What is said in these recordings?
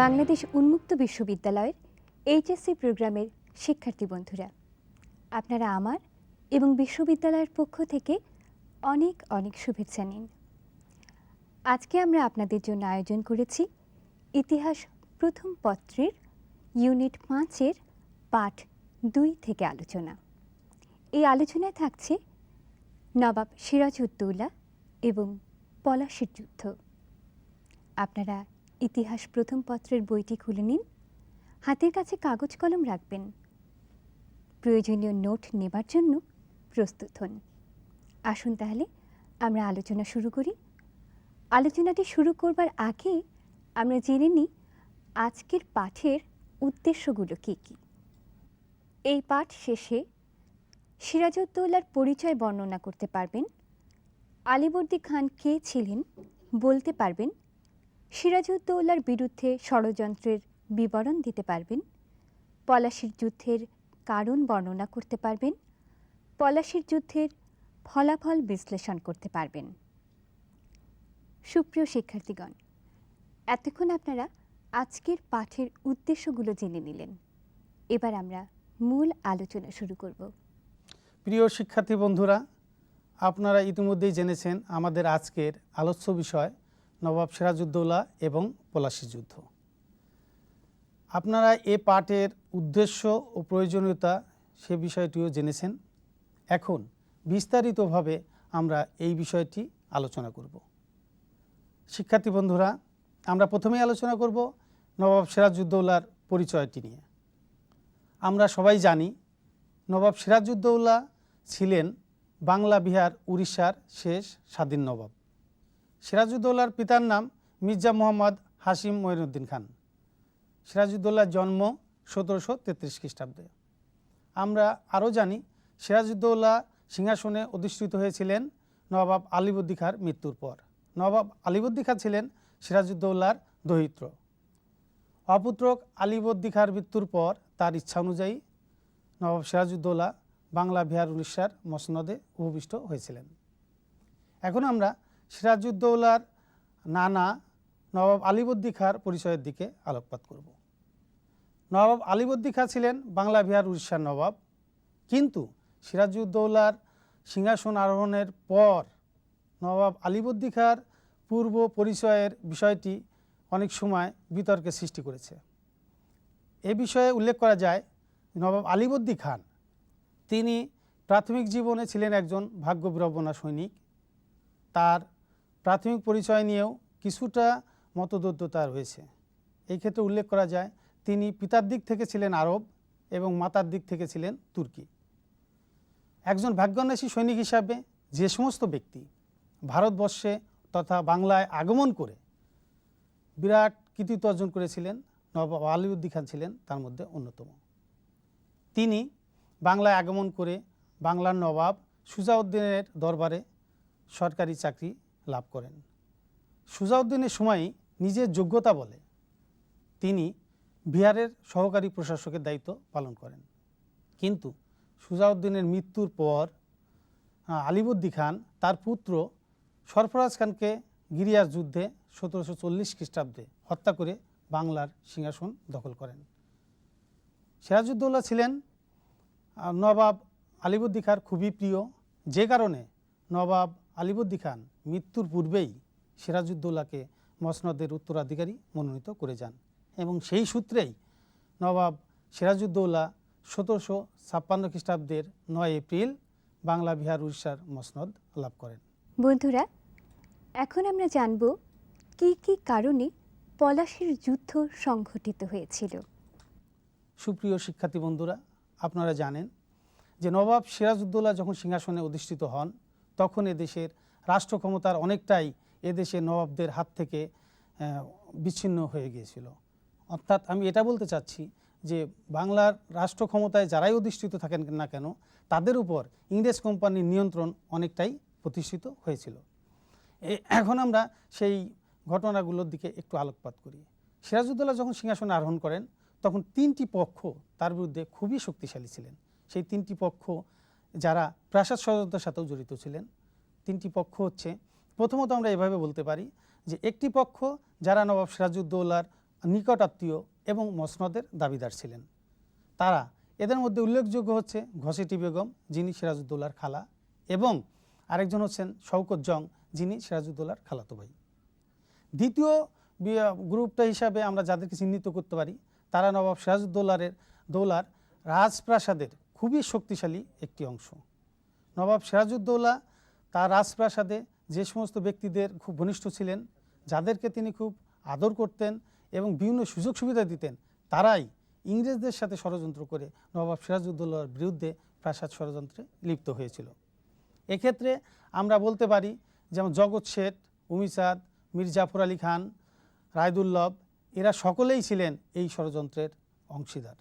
বাংলাদেশ উন্মুক্ত বিশ্ববিদ্যালয়ের এইচএসসি প্রোগ্রামের শিক্ষার্থী বন্ধুরা, আপনারা আমার এবং বিশ্ববিদ্যালয়ের পক্ষ থেকে অনেক অনেক শুভেচ্ছা নিন। আজকে আমরা আপনাদের জন্য আয়োজন করেছি ইতিহাস প্রথম পত্রের ইউনিট পাঁচের পাঠ দুই থেকে আলোচনা। এই আলোচনায় থাকছে নবাব সিরাজউদ্দৌলা এবং পলাশির যুদ্ধ। আপনারা ইতিহাস প্রথম পত্রের বইটি খুলে নিন। হাতের কাছে কাগজ কলম রাখবেন। প্রয়োজনীয় নোট নেবার জন্য প্রস্তুত হন। আসুন তাহলে, আমরা আলোচনা শুরু করি। আলোচনাটি শুরু করবার আগে আমরা জেনে নিই আজকের পাঠের উদ্দেশ্যগুলো কী কী। এই পাঠ শেষে সিরাজউদ্দৌলার পরিচয় বর্ণনা করতে পারবেন। আলিবর্দী খান কে ছিলেন বলতে পারবেন সিরাজউদ্দৌলার বিরুদ্ধে ষড়যন্ত্রের বিবরণ দিতে পারবেন। পলাশির যুদ্ধের কারণ বর্ণনা করতে পারবেন। পলাশির যুদ্ধের ফলাফল বিশ্লেষণ করতে পারবেন। সুপ্রিয় শিক্ষার্থীগণ, এতক্ষণ আপনারা আজকের পাঠের উদ্দেশ্যগুলো জেনে নিলেন। এবার আমরা মূল আলোচনা শুরু করব। প্রিয় শিক্ষার্থী বন্ধুরা, আপনারা ইতিমধ্যেই জেনেছেন আমাদের আজকের আলোচ্য বিষয় নবাব সিরাজউদ্দৌলা এবং পলাশী যুদ্ধ। আপনারা এ পাঠের উদ্দেশ্য ও প্রয়োজনীয়তা সে বিষয়টিও জেনেছেন। এখন বিস্তারিতভাবে আমরা এই বিষয়টি আলোচনা করব। শিক্ষার্থী বন্ধুরা, আমরা প্রথমেই আলোচনা করব নবাব সিরাজউদ্দৌলার পরিচয়টি নিয়ে। আমরা সবাই জানি নবাব সিরাজউদ্দৌলা ছিলেন বাংলা বিহার উড়িষ্যার শেষ স্বাধীন নবাব। সিরাজউদ্দৌলার পিতার নাম মির্জা মোহাম্মদ হাসিম মঈনুদ্দিন খান। সিরাজউদ্দৌলার জন্ম সতেরোশো তেত্রিশ খ্রিস্টাব্দে। আমরা আরও জানি সিরাজউদ্দৌলা সিংহাসনে অধিষ্ঠিত হয়েছিলেন নবাব আলিবুদ্দি খাঁর মৃত্যুর পর। নবাব আলিবুদ্দি খাঁ ছিলেন সিরাজউদ্দৌলার দহিত্র। অপুত্রক আলিবদ্দি খাঁর মৃত্যুর পর তার ইচ্ছা অনুযায়ী নবাব সিরাজউদ্দৌলা বাংলা বিহার উড়িষ্যার মসনদে উপবিষ্ট হয়েছিলেন। এখন আমরা সিরাজউদ্দৌলার নানা নবাব আলিবদ্দি খাঁর পরিচয়ের দিকে আলোকপাত করব। নবাব আলিবদ্দি খাঁ ছিলেন বাংলা বিহার উড়িষ্যার নবাব। কিন্তু সিরাজউদ্দৌলার সিংহাসন আরোহণের পর নবাব আলিবদ্দি খাঁর পূর্ব পরিচয়ের বিষয়টি অনেক সময় বিতর্কের সৃষ্টি করেছে। এ বিষয়ে উল্লেখ করা যায়, নবাব আলিবদ্দি খান, তিনি প্রাথমিক জীবনে ছিলেন একজন ভাগ্যবিড়ম্বনা সৈনিক। তার প্রাথমিক পরিচয় নিয়েও কিছুটা মতদ্বৈততা রয়েছে এই ক্ষেত্রে উল্লেখ করা যায়, তিনি পিতার দিক থেকে ছিলেন আরব এবং মাতার দিক থেকে ছিলেন তুর্কি। একজন ভাগ্যান্বেষী সৈনিক হিসাবে যে সমস্ত ব্যক্তি ভারতবর্ষে তথা বাংলায় আগমন করে বিরাট কৃতিত্ব অর্জন করেছিলেন, নবাব আলিউদ্দি খান ছিলেন তার মধ্যে অন্যতম। তিনি বাংলায় আগমন করে বাংলার নবাব সুজাউদ্দিনের দরবারে সরকারি চাকরি লাভ করেন। সুজাউদ্দিনের সময়ই নিজের যোগ্যতা বলে তিনি বিহারের সহকারী প্রশাসকের দায়িত্ব পালন করেন। কিন্তু সুজাউদ্দিনের মৃত্যুর পর আলিবুদ্দি খান তার পুত্র সরফরাজ খানকে গিরিয়ার যুদ্ধে সতেরোশো চল্লিশ খ্রিস্টাব্দে হত্যা করে বাংলার সিংহাসন দখল করেন। সিরাজউদ্দৌলা ছিলেন নবাব আলিবুদ্দি খাঁর খুবই প্রিয়। যে কারণে নবাব আলিবুদ্দি খান মৃত্যুর পূর্বেই সিরাজউদ্দৌলাকে মসনদের উত্তরাধিকারী মনোনীত করে যান এবং সেই সূত্রেই নবাব সিরাজউদ্দৌলা সতেরোশো ছাপ্পান্ন খ্রিস্টাব্দের নয় এপ্রিল বাংলা বিহার উড়িষ্যার মসনদ লাভ করেন। বন্ধুরা এখন আমরা জানব কি কি কারণে পলাশির যুদ্ধ সংঘটিত হয়েছিল। সুপ্রিয় শিক্ষার্থী বন্ধুরা আপনারা জানেন যে নবাব সিরাজউদ্দৌলা যখন সিংহাসনে অধিষ্ঠিত হন তখন এদেশের রাষ্ট্র ক্ষমতার অনেকটাই এদেশে নবাবদের হাত থেকে বিচ্ছিন্ন হয়ে গিয়েছিল। অর্থাৎ আমি এটা বলতে চাচ্ছি যে বাংলার রাষ্ট্র ক্ষমতায় যারাই অধিষ্ঠিত থাকেন না কেন, তাদের উপর ইংরেজ কোম্পানির নিয়ন্ত্রণ অনেকটাই প্রতিষ্ঠিত হয়েছিল। এখন আমরা সেই ঘটনাগুলোর দিকে একটু আলোকপাত করি। সিরাজউদ্দৌলা যখন সিংহাসনে আরোহণ করেন, তখন তিনটি পক্ষ তার বিরুদ্ধে খুবই শক্তিশালী ছিলেন। সেই তিনটি পক্ষ যারা প্রাসাদ সদস্যদের সাথেও জড়িত ছিলেন, তিনটি পক্ষ হচ্ছে। প্রথমত আমরা এভাবে বলতে পারি যে একটি পক্ষ যারা নবাব সিরাজউদ্দৌলার নিকট আত্মীয় এবং মসনদের দাবিদার ছিলেন। তারা এদের মধ্যে উল্লেখযোগ্য হচ্ছে ঘসেটি বেগম, যিনি সিরাজউদ্দৌলার খালা, এবং আরেকজন হচ্ছেন শওকত জং, যিনি সিরাজউদ্দৌলার খালাতো ভাই। দ্বিতীয় গ্রুপটা হিসাবে আমরা যাদেরকে চিহ্নিত করতে পারি, তারা নবাব সিরাজউদ্দৌলারের দৌলার রাজপ্রাসাদের খুবই শক্তিশালী একটি অংশ। নবাব সিরাজউদ্দৌলা তার রাজপ্রাসাদে যে সমস্ত ব্যক্তিদের খুব ঘনিষ্ঠ ছিলেন, যাদেরকে তিনি খুব আদর করতেন এবং বিভিন্ন সুযোগ সুবিধা দিতেন, তারাই ইংরেজদের সাথে ষড়যন্ত্র করে নবাব সিরাজউদ্দৌলার বিরুদ্ধে প্রাসাদ ষড়যন্ত্রে লিপ্ত হয়েছিল। এক্ষেত্রে আমরা বলতে পারি যেমন জগৎ শেঠ উমিচাঁদ মীর জাফর আলী খান রায়দুল্লভ এরা সকলেই ছিলেন এই ষড়যন্ত্রের অংশীদার।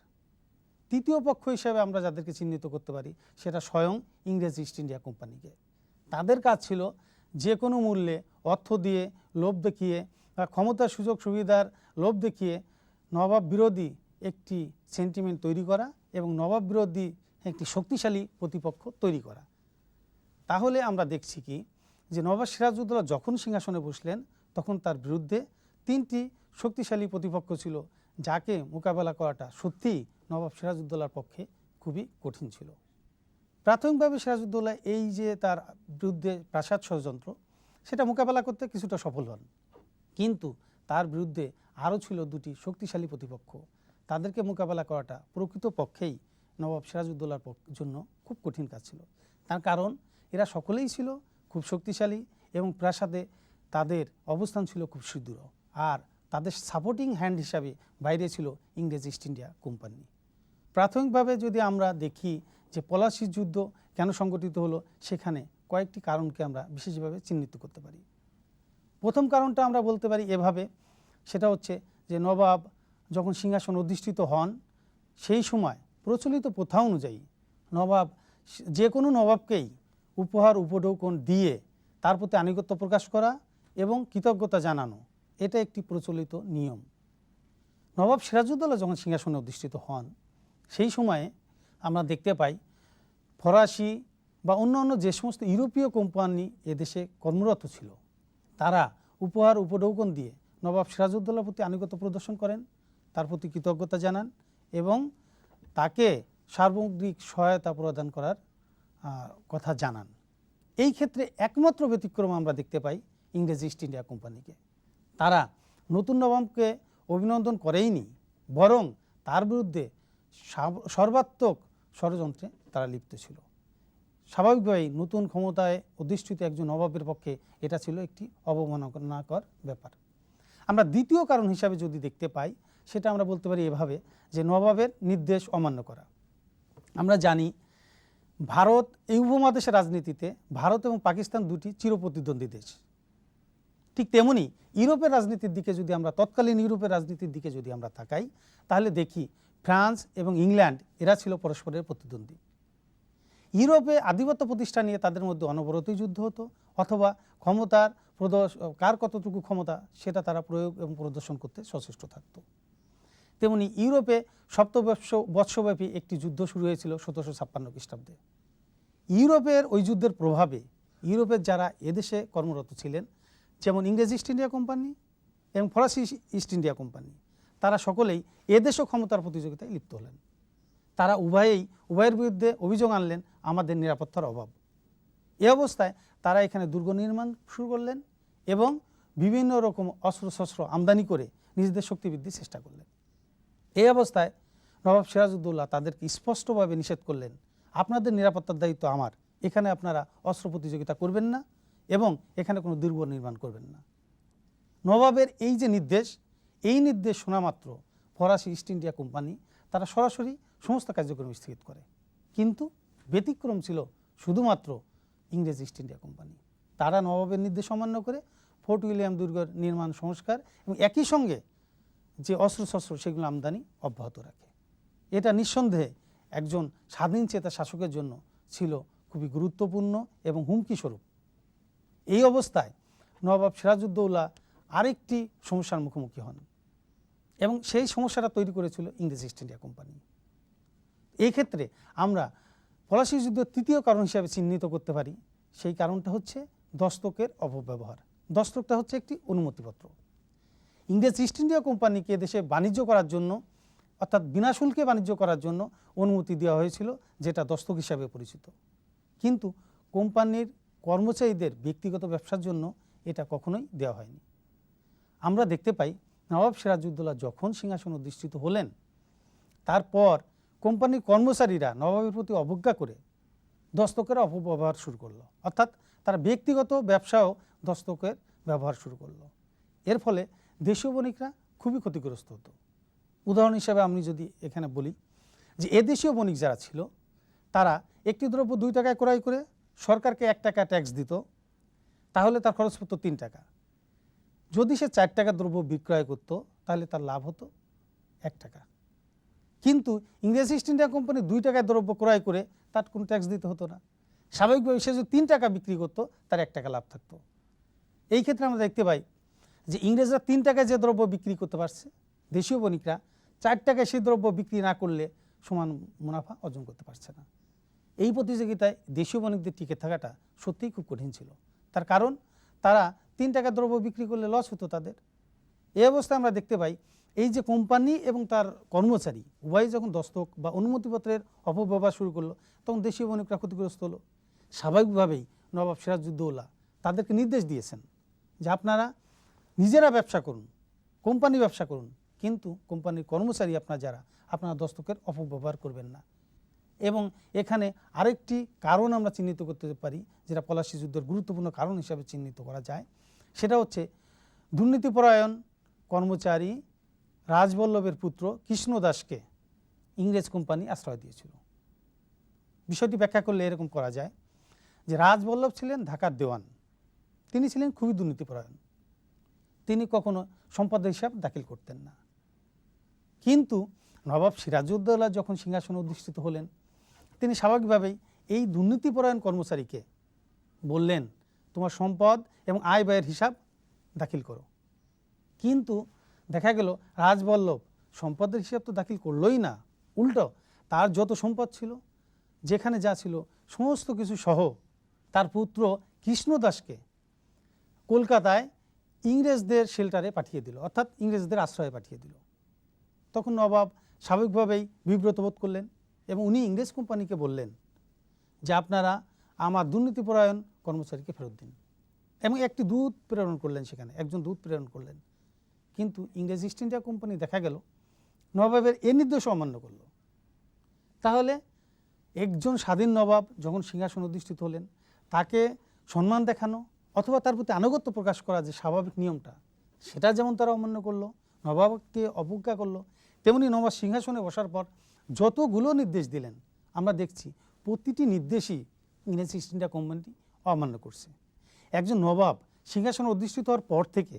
তৃতীয় পক্ষ হিসেবে আমরা যাদেরকে চিহ্নিত করতে পারি, সেটা স্বয়ং ইংরেজ ইস্ট ইন্ডিয়া কোম্পানিকে। তাদের কাজ ছিল যে কোনো মূল্যে অর্থ দিয়ে লোভ দেখিয়ে বা ক্ষমতার সুযোগ সুবিধার লোভ দেখিয়ে নবাব বিরোধী একটি সেন্টিমেন্ট তৈরি করা এবং নবাব বিরোধী একটি শক্তিশালী প্রতিপক্ষ তৈরি করা। তাহলে আমরা দেখছি কি, যে নবাব সিরাজউদ্দৌলা যখন সিংহাসনে বসলেন, তখন তার বিরুদ্ধে তিনটি শক্তিশালী প্রতিপক্ষ ছিল, যাকে মোকাবেলা করাটা সত্যিই নবাব সিরাজউদ্দৌলার পক্ষে খুবই কঠিন ছিল। প্রাথমিকভাবে সিরাজউদ্দৌলা এই যে তার বিরুদ্ধে প্রাসাদ ষড়যন্ত্র, সেটা মোকাবেলা করতে কিছুটা সফল হন। কিন্তু তার বিরুদ্ধে আরও ছিল দুটি শক্তিশালী প্রতিপক্ষ। তাদেরকে মোকাবেলা করাটা প্রকৃত পক্ষেই নবাব সিরাজউদ্দৌলার জন্য খুব কঠিন কাজ ছিল। তার কারণ, এরা সকলেই ছিল খুব শক্তিশালী এবং প্রাসাদে তাদের অবস্থান ছিল খুব সুদৃঢ়। আর তাদের সাপোর্টিং হ্যান্ড হিসাবে বাইরে ছিল ইংরেজ ইস্ট ইন্ডিয়া কোম্পানি। প্রাথমিকভাবে যদি আমরা দেখি যে পলাশির যুদ্ধ কেন সংগঠিত হলো, সেখানে কয়েকটি কারণকে আমরা বিশেষভাবে চিহ্নিত করতে পারি। প্রথম কারণটা আমরা বলতে পারি এভাবে, সেটা হচ্ছে যে নবাব যখন সিংহাসন অধিষ্ঠিত হন, সেই সময় প্রচলিত প্রথা অনুযায়ী নবাব যে কোনো নবাবকেই উপহার, উপঢৌকন দিয়ে তার প্রতি আনুগত্য প্রকাশ করা এবং কৃতজ্ঞতা জানানো, এটা একটি প্রচলিত নিয়ম। নবাব সিরাজউদ্দৌলা যখন সিংহাসনে অধিষ্ঠিত হন সেই সময়ে আমরা দেখতে পাই ফরাসি বা অন্যান্য যে সমস্ত ইউরোপীয় কোম্পানি এদেশে কর্মরত ছিল। তারা উপহার, উপঢৌকন দিয়ে নবাব সিরাজউদ্দৌলার প্রতি আনুগত্য প্রদর্শন করেন, তার প্রতি কৃতজ্ঞতা জানান এবং তাকে সার্বগ্রিক সহায়তা প্রদান করার কথা জানান। এই ক্ষেত্রে একমাত্র ব্যতিক্রম আমরা দেখতে পাই ইংরেজ ইস্ট ইন্ডিয়া কোম্পানিকে। তারা নতুন নবাবকে অভিনন্দন করেইনি, বরং তার বিরুদ্ধে সর্বাত্মক ষড়যন্ত্রে তারা লিপ্ত ছিল। স্বাভাবিকভাবেই নতুন ক্ষমতায় অধিষ্ঠিত একজন নবাবের পক্ষে এটা ছিল একটি অবমাননাকর ব্যাপার। আমরা দ্বিতীয় কারণ হিসাবে যদি দেখতে পাই, সেটা আমরা বলতে পারি এভাবে যে নবাবের নির্দেশ অমান্য করা। আমরা জানি ভারত এই উপমহাদেশের রাজনীতিতে ভারত এবং পাকিস্তান দুটি চিরপ্রতিদ্বন্দ্বী দেশ। ঠিক তেমনি ইউরোপের রাজনীতির দিকে যদি আমরা, তৎকালীন ইউরোপের রাজনীতির দিকে যদি আমরা তাকাই, তাহলে দেখি ফ্রান্স এবং ইংল্যান্ড, এরা ছিল পরস্পরের প্রতিদ্বন্দ্বী। ইউরোপে আধিপত্য প্রতিষ্ঠা নিয়ে তাদের মধ্যে অনবরতই যুদ্ধ হতো, অথবা ক্ষমতার প্রদর্শ, কার কতটুকু ক্ষমতা, সেটা তারা প্রয়োগ এবং প্রদর্শন করতে সচেষ্ট থাকত। তেমনি ইউরোপে সপ্তবর্ষ বৎসব্যাপী একটি যুদ্ধ শুরু হয়েছিল সতেরোশো ছাপ্পান্ন খ্রিস্টাব্দে। ইউরোপের ওই যুদ্ধের প্রভাবে ইউরোপের যারা এদেশে কর্মরত ছিলেন, যেমন ইংরেজ ইস্ট ইন্ডিয়া কোম্পানি এবং ফরাসি ইস্ট ইন্ডিয়া কোম্পানি তারা সকলেই এদেশও ক্ষমতার প্রতিযোগিতায় লিপ্ত হলেন। তারা উভয়েই, উভয়ের বিরুদ্ধে অভিযোগ আনলেন আমাদের নিরাপত্তার অভাব। এ অবস্থায় তারা এখানে দুর্গ নির্মাণ শুরু করলেন এবং বিভিন্ন রকম অস্ত্রশস্ত্র আমদানি করে নিজেদের শক্তি বৃদ্ধির চেষ্টা করলেন। এই অবস্থায় নবাব সিরাজউদ্দৌলা তাদেরকে স্পষ্টভাবে নিষেধ করলেন, আপনাদের নিরাপত্তার দায়িত্ব আমার, এখানে আপনারা অস্ত্র প্রতিযোগিতা করবেন না এবং এখানে কোনো দুর্গ নির্মাণ করবেন না। নবাবের এই যে নির্দেশ এই নির্দেশ শোনা মাত্র ফরাসি ইস্ট ইন্ডিয়া কোম্পানি তারা সরাসরি সমস্ত কার্যক্রম স্থগিত করে। কিন্তু ব্যতিক্রম ছিল শুধুমাত্র ইংরেজ ইস্ট ইন্ডিয়া কোম্পানি। তারা নবাবের নির্দেশ অমান্য করে ফোর্ট উইলিয়াম দুর্গের নির্মাণ সংস্কার এবং একই সঙ্গে যে অস্ত্রশস্ত্র সেগুলো আমদানি অব্যাহত রাখে। এটা নিঃসন্দেহে একজন স্বাধীন চেতা শাসকের জন্য ছিল খুবই গুরুত্বপূর্ণ এবং হুমকি স্বরূপ। এই অবস্থায় নবাব সিরাজউদ্দৌলা আরেকটি সমস্যার মুখোমুখি হন। এবং সেই সমস্যাটা তৈরি করেছিল ইংরেজ ইস্ট ইন্ডিয়া কোম্পানি। এই ক্ষেত্রে আমরা পলাশি যুদ্ধের তৃতীয় কারণ হিসাবে চিহ্নিত করতে পারি। সেই কারণটা হচ্ছে দস্তকের অপব্যবহার। দস্তকটা হচ্ছে একটি অনুমতিপত্র। ইংরেজ ইস্ট ইন্ডিয়া কোম্পানিকে দেশে বাণিজ্য করার জন্য, অর্থাৎ বিনা শুল্কে বাণিজ্য করার জন্য অনুমতি দেওয়া হয়েছিল, যেটা দস্তক হিসাবে পরিচিত। কিন্তু কোম্পানির কর্মচারীদের ব্যক্তিগত ব্যবসার জন্য এটা কখনোই দেওয়া হয়নি। আমরা দেখতে পাই নবাব সিরাজউদ্দৌলা যখন সিংহাসন অধিষ্ঠিত হলেন, তারপর কোম্পানির কর্মচারীরা নবাবের প্রতি অবজ্ঞা করে দস্তকের অপব্যবহার শুরু করল। অর্থাৎ তারা ব্যক্তিগত ব্যবসাও দস্তকের ব্যবহার শুরু করল। এর ফলে দেশীয় বণিকরা খুবই ক্ষতিগ্রস্ত হতো। উদাহরণ হিসাবে আমি যদি এখানে বলি যে, এ দেশীয় বণিক যারা ছিল, তারা একটি দ্রব্য দুই টাকায় ক্রয় করে সরকারকে এক টাকা ট্যাক্স দিত, তাহলে তার খরচ পড়তো তিন টাকা। যদি সে চার টাকা দ্রব্য বিক্রয় করতো, তাহলে তার লাভ হতো এক টাকা। কিন্তু ইংরেজ ইস্ট ইন্ডিয়া কোম্পানি দুই টাকায় দ্রব্য ক্রয় করে তার কোনো ট্যাক্স দিতে হতো না। স্বাভাবিকভাবে সে যদি তিন টাকা বিক্রি করতো, তার এক টাকা লাভ থাকতো। এই ক্ষেত্রে আমরা দেখতে পাই যে ইংরেজরা তিন টাকায় যে দ্রব্য বিক্রি করতে পারছে, দেশীয় বণিকরা চার টাকায় সেই দ্রব্য বিক্রি না করলে সমান মুনাফা অর্জন করতে পারছে না। এই প্রতিযোগিতায় দেশীয় বণিকদের টিকে থাকাটা সত্যিই খুব কঠিন ছিল। তার কারণ তারা তিন টাকা দ্রব্য বিক্রি করলে লস হতো তাদের। এই অবস্থায় আমরা দেখতে পাই, এই যে কোম্পানি এবং তার কর্মচারী উভয় যখন দস্তক বা অনুমতিপত্রের অপব্যবহার শুরু করল, তখন দেশীয় বণিকরা ক্ষতিগ্রস্ত হলো। স্বাভাবিকভাবেই নবাব সিরাজউদ্দৌলা তাদেরকে নির্দেশ দিয়েছেন যে আপনারা নিজেরা ব্যবসা করুন কোম্পানি ব্যবসা করুন, কিন্তু কোম্পানির কর্মচারী আপনার যারা, আপনারা দস্তকের অপব্যবহার করবেন না। এবং এখানে আরেকটি কারণ আমরা চিহ্নিত করতে পারি, যেটা পলাশী যুদ্ধের গুরুত্বপূর্ণ কারণ হিসাবে চিহ্নিত করা যায়। সেটা হচ্ছে দুর্নীতিপরায়ণ কর্মচারী রাজবল্লভের পুত্র কৃষ্ণ দাসকে ইংরেজ কোম্পানি আশ্রয় দিয়েছিল। বিষয়টি ব্যাখ্যা করলে এরকম করা যায় যে রাজবল্লভ ছিলেন ঢাকার দেওয়ান। তিনি ছিলেন খুবই দুর্নীতিপরায়ণ। তিনি কখনো সম্পদ হিসাব দাখিল করতেন না। কিন্তু নবাব সিরাজউদ্দৌলা যখন সিংহাসনে অধিষ্ঠিত হলেন তিনি স্বাভাবিকভাবেই এই দুর্নীতিপরায়ণ কর্মচারীকে বললেন, তোমার সম্পদ এবং আয় ব্যয়ের হিসাব দাখিল করো। কিন্তু দেখা গেল, রাজবল্লভ সম্পদের হিসাব তো দাখিল করলোই না। উল্টো, তার যত সম্পদ ছিল, যেখানে যা ছিল, সমস্ত কিছু সহ তার পুত্র কৃষ্ণদাসকে কলকাতায় ইংরেজদের শেল্টারে পাঠিয়ে দিল, অর্থাৎ ইংরেজদের আশ্রয়ে পাঠিয়ে দিল। তখন নবাব স্বাভাবিকভাবেই বিব্রত বোধ করলেন। এবং উনি ইংরেজ কোম্পানিকে বললেন যে আপনারা আমার দুর্নীতিপরায়ণ কর্মচারীকে ফেরত দিন। এবং একটি দূত প্রেরণ করলেন সেখানে, একজন দূত প্রেরণ করলেন। কিন্তু ইংরেজ ইস্ট ইন্ডিয়া কোম্পানি দেখা গেল, নবাবের এ নির্দেশ অমান্য করল। তাহলে একজন স্বাধীন নবাব যখন সিংহাসন অধিষ্ঠিত হলেন, তাকে সম্মান দেখানো অথবা তার প্রতি আনুগত্য প্রকাশ করা যে স্বাভাবিক নিয়মটা, সেটা যেমন তারা অমান্য করল, নবাবকে অবজ্ঞা করল, তেমনি নবাব সিংহাসনে বসার পর যতগুলো নির্দেশ দিলেন, আমরা দেখছি প্রতিটি নির্দেশই ইংরেজ ইস্ট ইন্ডিয়া কোম্পানি অমান্য করছে। একজন নবাব সিংহাসনে অধিষ্ঠিত হওয়ার পর থেকে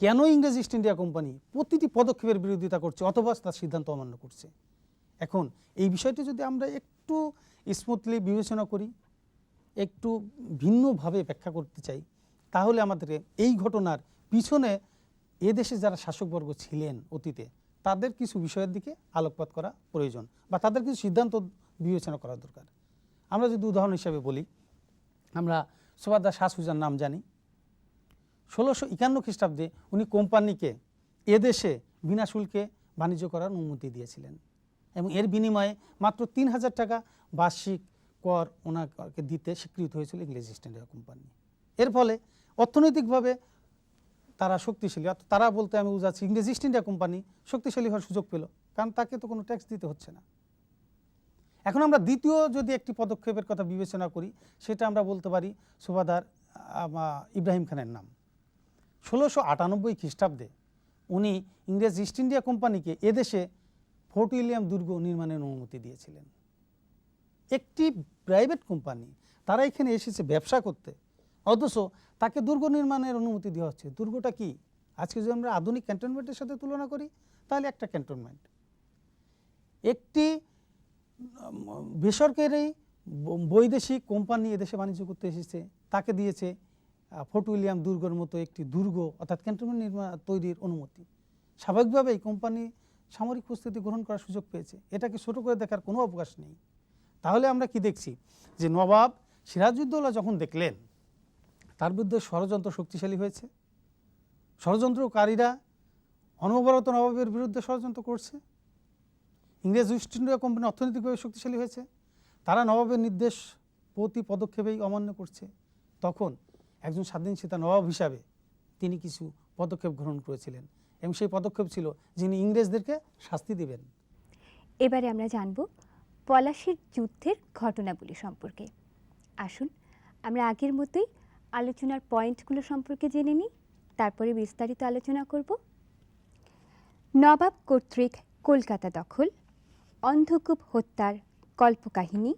কেন ইংরেজ ইস্ট ইন্ডিয়া কোম্পানি প্রতিটি পদক্ষেপের বিরোধিতা করছে অথবা তার সিদ্ধান্ত অমান্য করছে? এখন এই বিষয়টি যদি আমরা একটু স্মুথলি বিবেচনা করি, একটু ভিন্নভাবে ব্যাখ্যা করতে চাই, তাহলে আমাদের এই ঘটনার পিছনে এদেশে যারা শাসকবর্গ ছিলেন অতীতে তাদের কিছু বিষয়ের দিকে আলোকপাত করা প্রয়োজন বা তাদের কিছু সিদ্ধান্ত বিবেচনা করা দরকার। আমরা যদি উদাহরণ হিসাবে বলি, আমরা সুবাদা শাহ সুজার নাম জানি। ষোলোশো একান্ন খ্রিস্টাব্দে উনি কোম্পানিকে এদেশে বিনা শুল্কে বাণিজ্য করার অনুমতি দিয়েছিলেন এবং এর বিনিময়ে মাত্র তিন হাজার টাকা বার্ষিক কর ওনাকে দিতে স্বীকৃত হয়েছিল ইংরেজ ইস্ট ইন্ডিয়া কোম্পানি। এর ফলে অর্থনৈতিকভাবে তারা শক্তিশালী। অর্থাৎ তারা বলতে আমি বুঝাচ্ছি, ইংরেজ ইস্ট ইন্ডিয়া কোম্পানি শক্তিশালী হওয়ার সুযোগ পেল। কারণ তাকে তো কোনো ট্যাক্স দিতে হচ্ছে না। এখন আমরা দ্বিতীয় যদি একটি পদক্ষেপের কথা বিবেচনা করি, সেটা আমরা বলতে পারি সুবাদার ইব্রাহিম খানের নাম। ষোলোশো আটানব্বই খ্রিস্টাব্দে উনি ইংরেজ ইস্ট ইন্ডিয়া কোম্পানিকে এদেশে ফোর্ট উইলিয়াম দুর্গ নির্মাণের অনুমতি দিয়েছিলেন। একটি প্রাইভেট কোম্পানি তারা এখানে এসেছে ব্যবসা করতে। অথচ তাকে দুর্গ নির্মাণের অনুমতি দেওয়া হচ্ছে। দুর্গটা কি? আজকে যদি আমরা আধুনিক ক্যান্টনমেন্টের সাথে তুলনা করি, তাহলে একটা ক্যান্টনমেন্ট একটি বেসরকারি বৈদেশিক কোম্পানি এদেশে বাণিজ্য করতে এসেছে, তাকে দিয়েছে ফোর্ট উইলিয়াম দুর্গের মতো একটি দুর্গ, অর্থাৎ ক্যান্টনমেন্ট নির্মাণ তৈরির অনুমতি। স্বাভাবিকভাবেই কোম্পানি সামরিক প্রস্তুতি গ্রহণ করার সুযোগ পেয়েছে। এটাকে ছোট করে দেখার কোনো অবকাশ নেই। তাহলে আমরা কি দেখছি? যে নবাব সিরাজউদ্দৌলা যখন দেখলেন তার বিরুদ্ধে ষড়যন্ত্র শক্তিশালী হয়েছে। ষড়যন্ত্রকারীরা অনবরত নবাবের বিরুদ্ধে ষড়যন্ত্র করছে। ইংরেজ ইস্ট ইন্ডিয়া কোম্পানি অর্থনৈতিকভাবে শক্তিশালী হয়েছে। তারা নবাবের নির্দেশ, প্রতি পদক্ষেপেই অমান্য করছে। তখন একজন স্বাধীনচেতা নবাব হিসাবে তিনি কিছু পদক্ষেপ গ্রহণ করেছিলেন এবং সেই পদক্ষেপ ছিল যিনি ইংরেজদেরকে শাস্তি দিবেন। এবারে আমরা জানব পলাশির যুদ্ধের ঘটনাবলী সম্পর্কে। আসুন, আমরা আগের মতোই আলোচনার পয়েন্টগুলো সম্পর্কে জেনে নিই, তারপরে বিস্তারিত আলোচনা করব। নবাব কর্তৃক কলকাতা দখল, অন্ধকূপ হত্যার কল্পকাহিনী,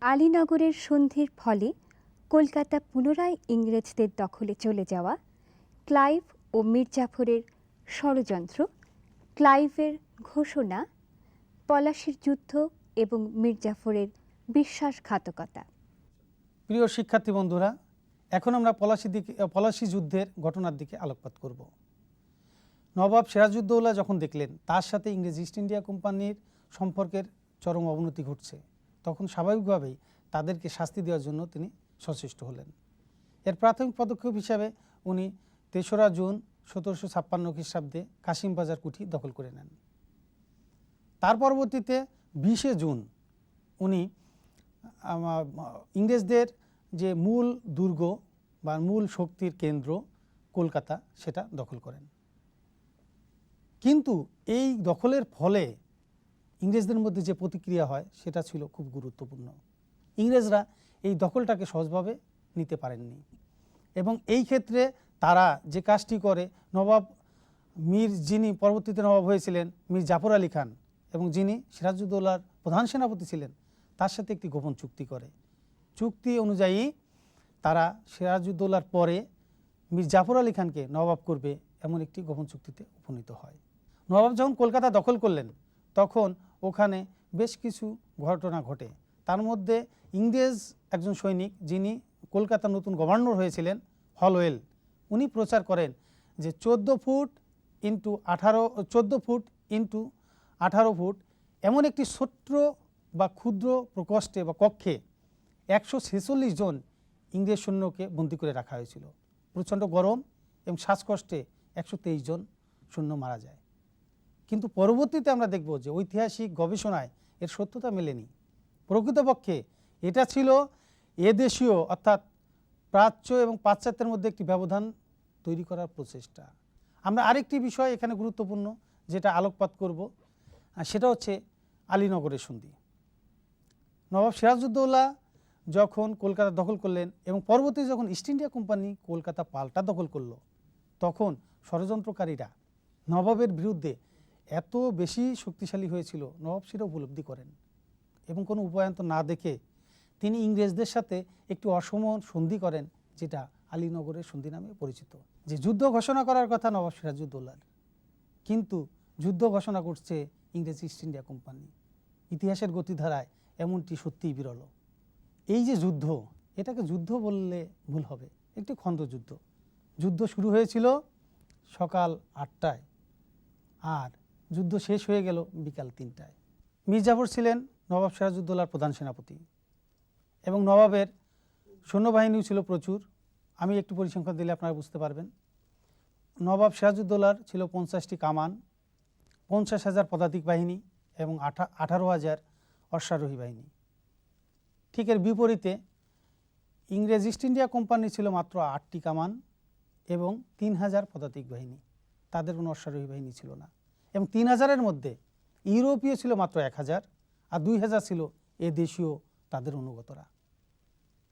আলীনগরের সন্ধির ফলে কলকাতা পুনরায় ইংরেজদের দখলে চলে যাওয়া, ক্লাইভ ও মির্জাফরের ষড়যন্ত্র, ক্লাইভের ঘোষণা, পলাশির যুদ্ধ এবং মির্জাফরের বিশ্বাসঘাতকতা। প্রিয় শিক্ষার্থী বন্ধুরা এখন আমরা পলাশি দিকে পলাশি যুদ্ধের ঘটনার দিকে আলোকপাত করব। নবাব সিরাজউদ্দৌলা যখন দেখলেন, তার সাথে ইংরেজ ইস্ট ইন্ডিয়া কোম্পানির সম্পর্কের চরম অবনতি ঘটছে, তখন স্বাভাবিকভাবেই তাদেরকে শাস্তি দেওয়ার জন্য তিনি সচেষ্ট হলেন। এর প্রাথমিক পদক্ষেপ হিসাবে উনি তেসরা জুন সতেরোশো ছাপ্পান্ন খ্রিস্টাব্দে কাশিম বাজার কুঠি দখল করে নেন। তার পরবর্তীতে বিশে জুন উনি ইংরেজদের যে মূল দুর্গ বা মূল শক্তির কেন্দ্র কলকাতা, সেটা দখল করেন। কিন্তু এই দখলের ফলে ইংরেজদের মধ্যে যে প্রতিক্রিয়া হয়, সেটা ছিল খুব গুরুত্বপূর্ণ। ইংরেজরা এই দখলটাকে সহজভাবে নিতে পারেননি এবং এই ক্ষেত্রে তারা যে কাজটি করে, নবাব মীর যিনি পরবর্তীতে নবাব হয়েছিলেন, মীর জাফর আলী খান এবং যিনি সিরাজউদ্দৌলার প্রধান সেনাপতি ছিলেন, তার সাথে একটি গোপন চুক্তি করে। চুক্তি অনুযায়ী তারা সিরাজউদ্দৌলার পরে মীর জাফর আলী খানকে নবাব করবে এমন একটি গোপন চুক্তিতে উপনীত হয়। নবাব যখন কলকাতা দখল করলেন, তখন ওখানে বেশ কিছু ঘটনা ঘটে। তার মধ্যে ইংরেজ একজন সৈনিক যিনি কলকাতার নতুন গভর্নর হয়েছিলেন, হলওয়েল, উনি প্রচার করেন যে চোদ্দ ফুট ইন্টু আঠারো, চোদ্দ ফুট ইন্টু আঠারো ফুট এমন একটি ছোট্ট বা ক্ষুদ্র প্রকোষ্ঠে বা কক্ষে একশো ছেচল্লিশ জন ইংরেজ সৈন্যকে বন্দি করে রাখা হয়েছিল। প্রচণ্ড গরম এবং শ্বাসকষ্টে একশো তেইশ জন সৈন্য মারা যায়। কিন্তু পরবর্তীতে আমরা দেখব যে ঐতিহাসিক গবেষণায় এর সত্যতা মেলেনি। প্রকৃতপক্ষে এটা ছিল এদেশীয় অর্থাৎ প্রাচ্য এবং পাশ্চাত্যের মধ্যে একটি ব্যবধান তৈরি করার প্রচেষ্টা। আমরা আরেকটি বিষয় এখানে গুরুত্বপূর্ণ যেটা আলোকপাত করব সেটা হচ্ছে আলীনগরের সন্ধি। নবাব সিরাজউদ্দৌলা যখন কলকাতা দখল করলেন এবং পরবর্তী যখন ইস্ট ইন্ডিয়া কোম্পানি কলকাতা পাল্টা দখল করল, তখন ষড়যন্ত্রকারীরা নবাবের বিরুদ্ধে এত বেশি শক্তিশালী হয়েছিল, নবাব সেটা উপলব্ধি করেন এবং কোনো উপায়ন্ত না দেখে তিনি ইংরেজদের সাথে একটি অসম সন্ধি করেন, যেটা আলীনগরের সন্ধি নামে পরিচিত, যে যুদ্ধ ঘোষণা করার কথা নবাব সিরাজউদ্দৌলার। কিন্তু যুদ্ধ ঘোষণা করছে ইংরেজ ইস্ট ইন্ডিয়া কোম্পানি ইতিহাসের গতিধারায় এমনটি সত্যিই বিরল। এই যে যুদ্ধ, এটাকে যুদ্ধ বললে ভুল হবে। একটি খন্দযুদ্ধ যুদ্ধ শুরু হয়েছিল সকাল আটটায় আর যুদ্ধ শেষ হয়ে গেল বিকাল তিনটায়। মির্জাফর ছিলেন নবাব সিরাজউদ্দৌলার প্রধান সেনাপতি এবং নবাবের সৈন্যবাহিনীও ছিল প্রচুর। আমি একটু পরিসংখ্যান দিলে আপনারা বুঝতে পারবেন। নবাব সিরাজউদ্দৌলার ছিল পঞ্চাশটি কামান, পঞ্চাশ হাজার পদাতিক বাহিনী এবং আঠা, আঠারো হাজার অশ্বারোহী বাহিনী। ঠিক এর বিপরীতে ইংরেজ ইস্ট ইন্ডিয়া কোম্পানি ছিল মাত্র আটটি কামান এবং তিন হাজার পদাতিক বাহিনী। তাদের কোনো অশ্বারোহী বাহিনী ছিল না। এবং তিন হাজারের মধ্যে ইউরোপীয় ছিল মাত্র এক হাজার আর দুই হাজার ছিল এ দেশীয় তাদের অনুগতরা।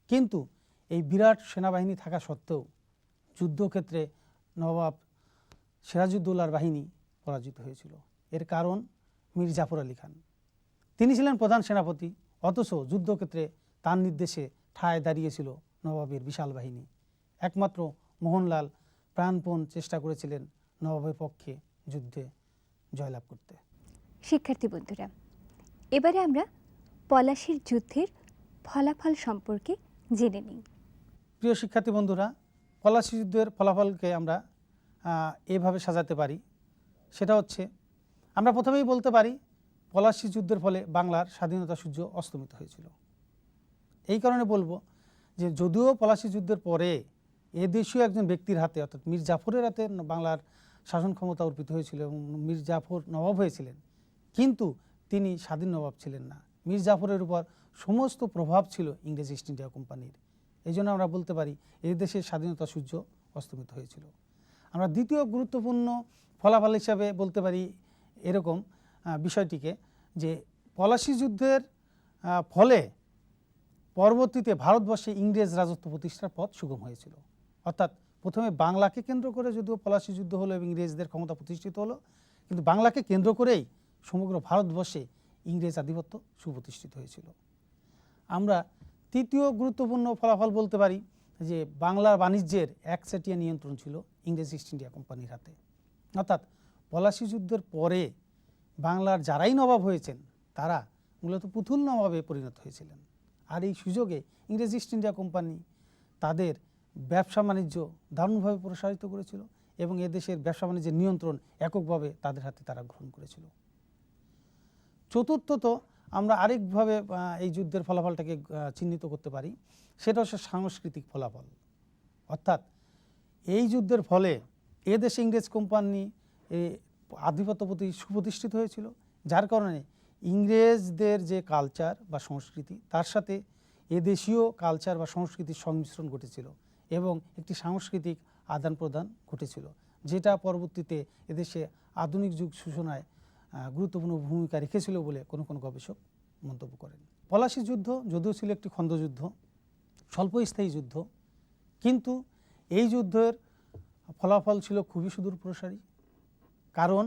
কিন্তু এই বিরাট সেনাবাহিনী থাকা সত্ত্বেও যুদ্ধক্ষেত্রে নবাব সিরাজউদ্দৌলার বাহিনী পরাজিত হয়েছিল। এর কারণ মীর জাফর আলী খান। তিনি ছিলেন প্রধান সেনাপতি অথচ যুদ্ধক্ষেত্রে তার নির্দেশে ঠায় দাঁড়িয়েছিল নবাবের বিশাল বাহিনী। একমাত্র মোহনলাল প্রাণপণ চেষ্টা করেছিলেন নবাবের পক্ষে যুদ্ধে জয়লাভ করতে। শিক্ষার্থী বন্ধুরা এবারে আমরা পলাশির যুদ্ধের ফলাফল সম্পর্কে জেনে নিই। প্রিয় শিক্ষার্থী বন্ধুরা পলাশি যুদ্ধের ফলাফলকে আমরা এভাবে সাজাতে পারি। সেটা হচ্ছে আমরা প্রথমেই বলতে পারি পলাশি যুদ্ধের ফলে বাংলার স্বাধীনতা সূর্য অস্তমিত হয়েছিল। এই কারণে বলব যে যদিও পলাশি যুদ্ধের পরে এ দেশীয় একজন ব্যক্তির হাতে, অর্থাৎ মীর জাফরের হাতে বাংলার শাসন ক্ষমতা অর্পিত হয়েছিল এবং মীর জাফর নবাব হয়েছিলেন, কিন্তু তিনি স্বাধীন নবাব ছিলেন না। মীর জাফরের উপর সমস্ত প্রভাব ছিল ইংরেজ ইস্ট ইন্ডিয়া কোম্পানির। এই জন্য আমরা বলতে পারি এই দেশের স্বাধীনতা সূর্য অস্তমিত হয়েছিল। আমরা দ্বিতীয় গুরুত্বপূর্ণ ফলাফল হিসাবে বলতে পারি এরকম বিষয়টিকে যে পলাশি যুদ্ধের ফলে পরবর্তীতে ভারতবর্ষে ইংরেজ রাজত্ব প্রতিষ্ঠার পথ সুগম হয়েছিল। অর্থাৎ প্রথমে বাংলাকে কেন্দ্র করে যদিও পলাশি যুদ্ধ হলো এবং ইংরেজদের ক্ষমতা প্রতিষ্ঠিত হলো, কিন্তু বাংলাকে কেন্দ্র করেই সমগ্র ভারতবর্ষে ইংরেজ আধিপত্য সুপ্রতিষ্ঠিত হয়েছিল। আমরা তৃতীয় গুরুত্বপূর্ণ ফলাফল বলতে পারি যে বাংলার বাণিজ্যের একচেটিয়া নিয়ন্ত্রণ ছিল ইংরেজ ইস্ট ইন্ডিয়া কোম্পানির হাতে। অর্থাৎ পলাশি যুদ্ধের পরে বাংলার যারাই নবাব হয়েছেন, তারা মূলত পুতুল নবাবে পরিণত হয়েছিলেন। আর এই সুযোগে ইংরেজ ইস্ট ইন্ডিয়া কোম্পানি তাদের ব্যবসা বাণিজ্য দারুণভাবে প্রসারিত করেছিল এবং এদেশের ব্যবসা বাণিজ্যের নিয়ন্ত্রণ এককভাবে তাদের হাতে তারা গ্রহণ করেছিল। চতুর্থত আমরা আরেকভাবে এই যুদ্ধের ফলাফলটাকে চিহ্নিত করতে পারি। সেটা হচ্ছে সাংস্কৃতিক ফলাফল। অর্থাৎ এই যুদ্ধের ফলে এদেশে ইংরেজ কোম্পানি আধিপত্য প্রতি সুপ্রতিষ্ঠিত হয়েছিল। যার কারণে ইংরেজদের যে কালচার বা সংস্কৃতি, তার সাথে এদেশীয় কালচার বা সংস্কৃতির সংমিশ্রণ ঘটেছিল এবং একটি সাংস্কৃতিক আদান প্রদান ঘটেছিল, যেটা পরবর্তীতে এদেশে আধুনিক যুগ সূচনায় গুরুত্বপূর্ণ ভূমিকা রেখেছিল বলে কোনো কোনো গবেষক মন্তব্য করেন। পলাশি যুদ্ধ যদিও ছিল একটি খন্দযুদ্ধ স্বল্পস্থায়ী যুদ্ধ, কিন্তু এই যুদ্ধের ফলাফল ছিল খুবই সুদূর প্রসারী কারণ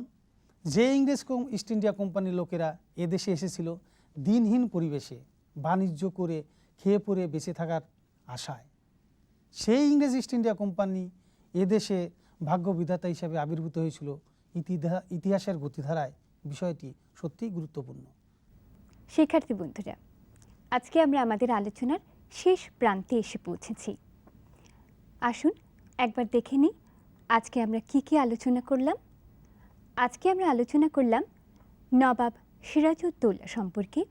যে ইংরেজ ইস্ট ইন্ডিয়া কোম্পানির লোকেরা এদেশে এসেছিল দিনহীন পরিবেশে, বাণিজ্য করে, খেয়ে পরে বেঁচে থাকার আশায়। সেই ইংরেজ ইস্ট ইন্ডিয়া কোম্পানি এদেশে ভাগ্য বিধাতা হিসাবে আবির্ভূত হয়েছিল। ইতিহা ইতিহাসের গতিধারায় বিষয়টি সত্যিই গুরুত্বপূর্ণ। শিক্ষার্থী বন্ধুরা, আজকে আমরা আমাদের আলোচনার শেষ প্রান্তে এসে পৌঁছেছি। আসুন একবার দেখে নিই আজকে আমরা কি কি আলোচনা করলাম আজকে আমরা আলোচনা করলাম নবাব সিরাজউদ্দৌলা সম্পর্কে।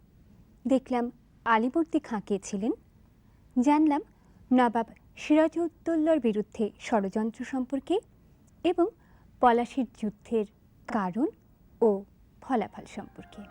দেখলাম আলিবর্দী খাঁ কে ছিলেন। জানলাম নবাব সিরাজউদ্দৌলার বিরুদ্ধে ষড়যন্ত্র সম্পর্কে এবং পলাশির যুদ্ধের কারণ ও ফলাফল সম্পর্কে।